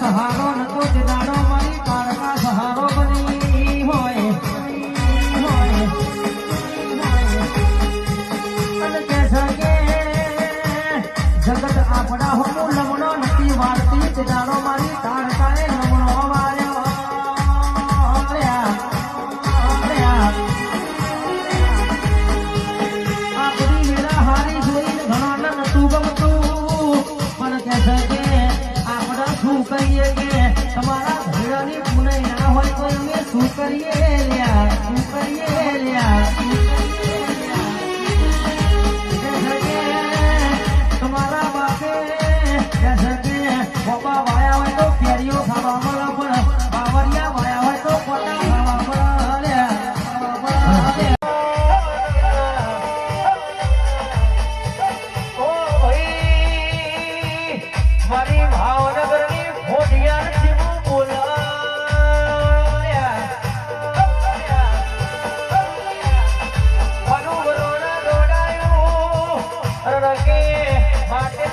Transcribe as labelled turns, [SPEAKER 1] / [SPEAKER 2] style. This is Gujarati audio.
[SPEAKER 1] સહારો નતો જે દાડો સહારો બની હોય. જગત આપણા હોવું લગ્નો નથી વાળતી તે મારી શું કરીએ
[SPEAKER 2] સળગે માટે